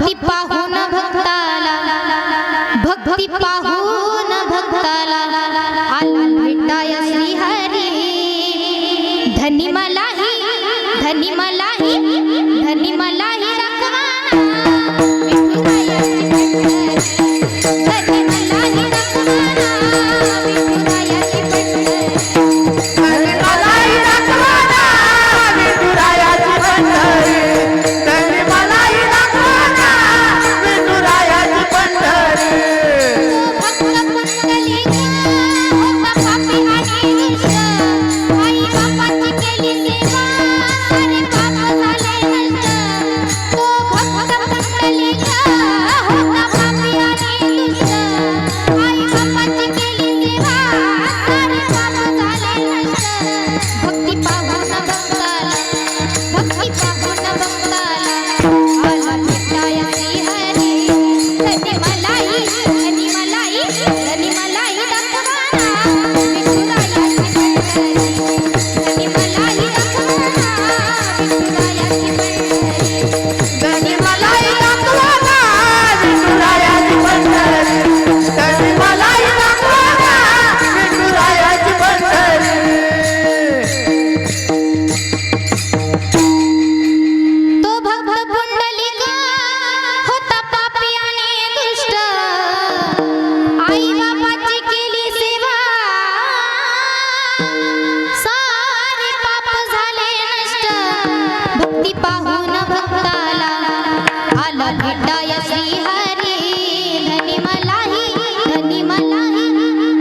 भक्ती पाहून भक्ताला. भक्ती पाहून भक्ताला. आला भेटाय श्री हरी धनी मलाही धनी मलाही.